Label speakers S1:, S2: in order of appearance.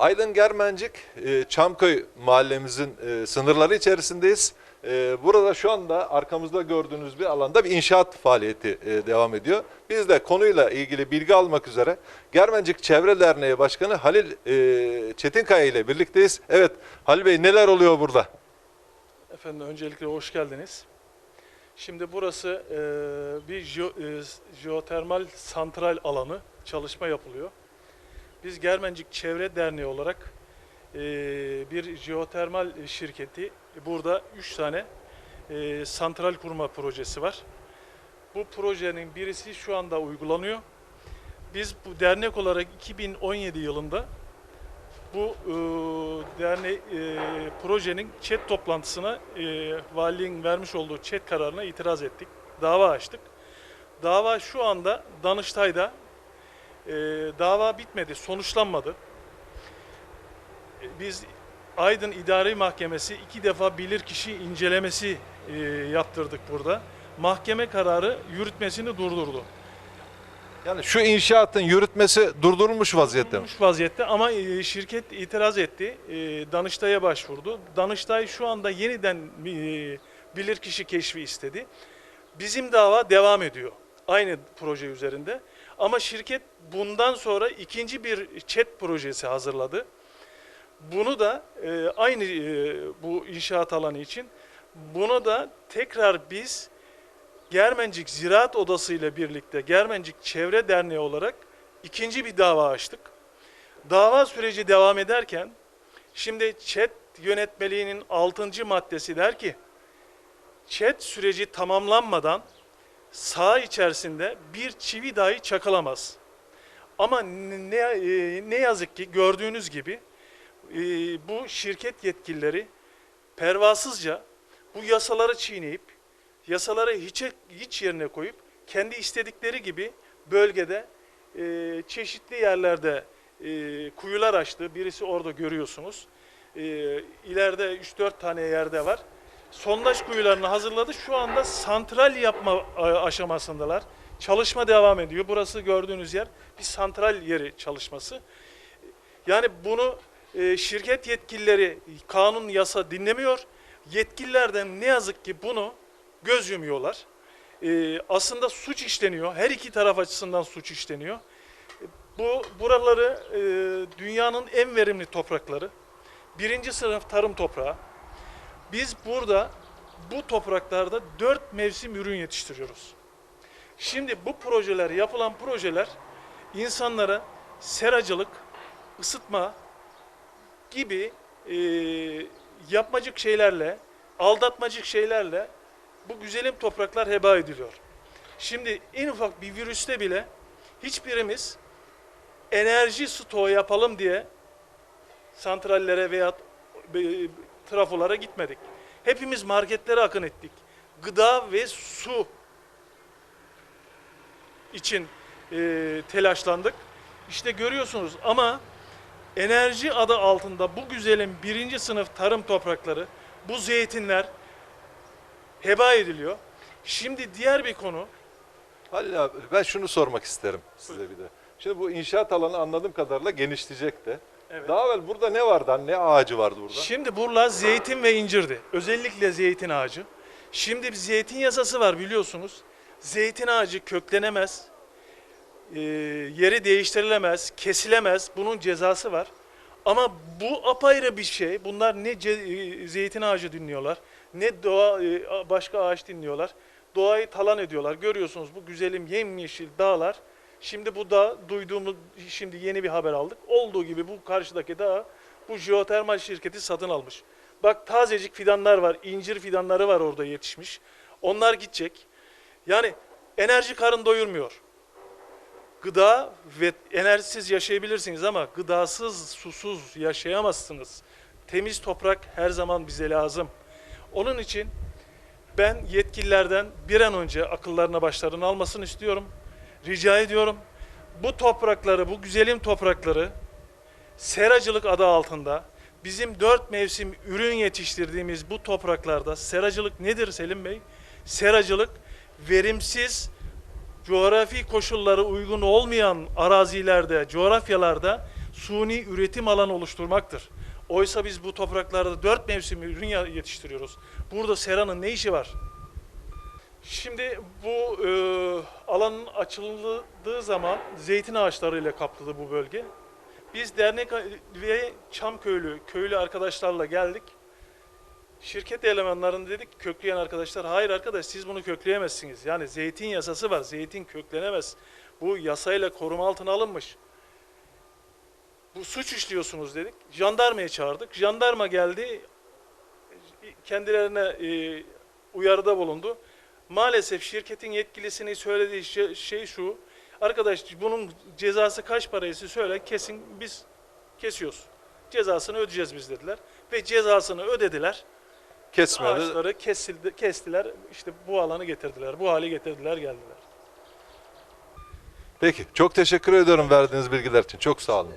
S1: Aydın Germencik, e, Çamköy mahallemizin e, sınırları içerisindeyiz. E, Burada şu anda arkamızda gördüğünüz bir alanda bir inşaat faaliyeti devam ediyor. Biz de konuyla ilgili bilgi almak üzere Germencik Çevre Derneği Başkanı Halil Çetinkaya ile birlikteyiz. Evet Halil Bey neler oluyor burada?
S2: Efendim öncelikle hoş geldiniz. Şimdi burası bir jeo- jeotermal santral alanı çalışma yapılıyor. Biz Germencik Çevre Derneği olarak e, bir jeotermal şirketi burada 3 tane e, santral kurma projesi var. Bu projenin birisi şu anda uygulanıyor. Biz bu dernek olarak 2017 yılında bu e, derneği e, projenin chat toplantısına e, valiliğin vermiş olduğu chat kararına itiraz ettik. Dava açtık. Dava şu anda Danıştay'da e, dava bitmedi, sonuçlanmadı. E, Biz Aydın İdari Mahkemesi iki defa bilirkişi incelemesi e, yaptırdık burada. Mahkeme kararı yürütmesini durdurdu.
S1: Yani şu inşaatın yürütmesi durdurulmuş vaziyette mi?
S2: Durmuş vaziyette ama e, şirket itiraz etti. E, Danıştay'a başvurdu. Danıştay şu anda yeniden e, bilirkişi keşfi istedi. Bizim dava devam ediyor. Aynı proje üzerinde. Ama şirket bundan sonra ikinci bir chat projesi hazırladı. Bunu da e, aynı e, bu inşaat alanı için bunu da tekrar biz Germencik Ziraat Odası ile birlikte Germencik Çevre Derneği olarak ikinci bir dava açtık. Dava süreci devam ederken şimdi ÇED yönetmeliğinin 6. maddesi der ki ÇED süreci tamamlanmadan saha içerisinde bir çivi dahi çakılamaz. Ama ne, e, ne yazık ki gördüğünüz gibi e, bu şirket yetkilileri pervasızca bu yasaları çiğneyip yasaları hiç, hiç yerine koyup kendi istedikleri gibi bölgede e, çeşitli yerlerde kuyular açtı. Birisi orada görüyorsunuz. E, ileride 3-4 tane yerde var. Sondaj kuyularını hazırladı. Şu anda santral yapma a- aşamasındalar. Çalışma devam ediyor. Burası gördüğünüz yer bir santral yeri çalışması. Yani bunu e, şirket yetkilileri kanun yasa dinlemiyor. Yetkililerden ne yazık ki bunu göz yumuyorlar. E, aslında suç işleniyor. Her iki taraf açısından suç işleniyor. E, Bu buraları e, dünyanın en verimli toprakları. Birinci sınıf tarım toprağı. Biz burada bu topraklarda dört mevsim ürün yetiştiriyoruz. Şimdi bu projeler, yapılan projeler insanlara seracılık, ısıtma gibi e, yapmacık şeylerle, aldatmacık şeylerle bu güzelim topraklar heba ediliyor. Şimdi en ufak bir virüste bile hiçbirimiz enerji stoğu yapalım diye santrallere veya e, trafolara gitmedik. Hepimiz marketlere akın ettik. Gıda ve su için e, telaşlandık. İşte görüyorsunuz ama enerji adı altında bu güzelim birinci sınıf tarım toprakları, bu zeytinler heba ediliyor. Şimdi diğer bir konu,
S1: Halil abi ben şunu sormak isterim size bir de. Şimdi bu inşaat alanı anladığım kadarıyla genişleyecek de.
S2: Evet.
S1: Daha evvel burada ne vardı? Hani Ne ağacı vardı burada?
S2: Şimdi buralar zeytin ve incirdi. Özellikle zeytin ağacı. Şimdi bir zeytin yasası var biliyorsunuz. Zeytin ağacı köklenemez, e, yeri değiştirilemez, kesilemez. Bunun cezası var. Ama bu apayrı bir şey. Bunlar ne ce- e, zeytin ağacı dinliyorlar, ne doğa e, başka ağaç dinliyorlar. Doğayı talan ediyorlar. Görüyorsunuz bu güzelim yemyeşil dağlar. Şimdi bu da duyduğumuz şimdi yeni bir haber aldık. Olduğu gibi bu karşıdaki dağ bu jeotermal şirketi satın almış. Bak tazecik fidanlar var, incir fidanları var orada yetişmiş. Onlar gidecek. Yani enerji karın doyurmuyor. Gıda ve enerjisiz yaşayabilirsiniz ama gıdasız, susuz yaşayamazsınız. Temiz toprak her zaman bize lazım. Onun için ben yetkililerden bir an önce akıllarına başlarını almasını istiyorum. Rica ediyorum. Bu toprakları, bu güzelim toprakları seracılık adı altında bizim dört mevsim ürün yetiştirdiğimiz bu topraklarda seracılık nedir Selim Bey? Seracılık verimsiz, coğrafi koşulları uygun olmayan arazilerde, coğrafyalarda suni üretim alanı oluşturmaktır. Oysa biz bu topraklarda dört mevsim ürün yetiştiriyoruz. Burada seranın ne işi var? Şimdi bu e, alanın açıldığı zaman zeytin ağaçlarıyla kaplıdı bu bölge. Biz dernek ve Çamköylü köylü arkadaşlarla geldik. Şirket elemanlarını dedik kökleyen arkadaşlar hayır arkadaş siz bunu kökleyemezsiniz. Yani zeytin yasası var. Zeytin köklenemez. Bu yasayla koruma altına alınmış. Bu suç işliyorsunuz dedik. Jandarmayı çağırdık. Jandarma geldi. Kendilerine e, uyarıda bulundu. Maalesef şirketin yetkilisinin söylediği şey, şey şu. Arkadaş bunun cezası kaç paraysa söyle kesin biz kesiyoruz. Cezasını ödeyeceğiz biz dediler. Ve cezasını ödediler.
S1: Kesmedi.
S2: Ağaçları kesildi, kestiler. İşte bu alanı getirdiler. Bu hale getirdiler geldiler.
S1: Peki çok teşekkür ediyorum verdiğiniz bilgiler için. Çok sağ olun.